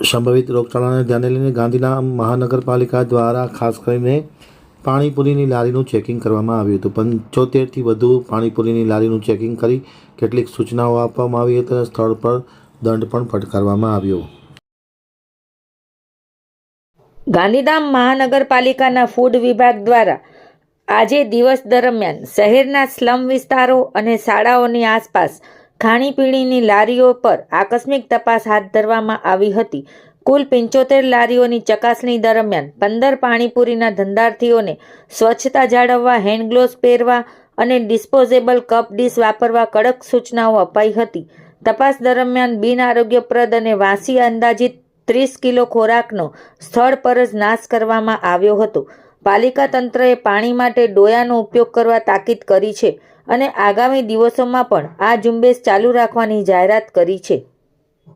સંભવિત રોગચાળાને ધ્યાને લઈને ગાંધીના મહાનગરપાલિકા દ્વારા ખાસ કરીને પાણીપુરીની લારીનું ચેકિંગ કરવામાં આવ્યું હતું. પંચોતેરથી વધુ પાણીપુરીની લારીનું ચેકિંગ કરી કેટલીક સૂચનાઓ આપવામાં આવી હતી સ્થળ પર દંડ પણ ફટકારવામાં આવ્યો. ગાંધીધામ મહાનગરપાલિકાના ફૂડ વિભાગ દ્વારા આજે દિવસ દરમિયાન શહેરના સ્લમ વિસ્તારો અને શાળાઓની આસપાસ ખાણીપીણીની લારીઓ પર આકસ્મિક તપાસ હાથ ધરવામાં આવી હતી. કુલ પંચોતેર લારીઓની ચકાસણી દરમિયાન પંદર પાણીપુરીના ધંધાર્થીઓને સ્વચ્છતા જાળવવા, હેન્ડ ગ્લોવ્સ પહેરવા અને ડિસ્પોઝેબલ કપ ડીશ વાપરવા કડક સૂચનાઓ અપાઈ હતી. તપાસ દરમિયાન બિનઆરોગ્યપ્રદ અને વાસી અંદાજિત ત્રીસ કિલો ખોરાકનો સ્થળ પર જ નાશ કરવામાં આવ્યો હતો. પાલિકા તંત્રએ પાણી માટે ડોયાનો ઉપયોગ કરવા તાકીદ કરી છે. અને આગામી દિવસોમાં પણ આ ઝુંબેશ ચાલુ રાખવાની જાહેરાત કરી છે.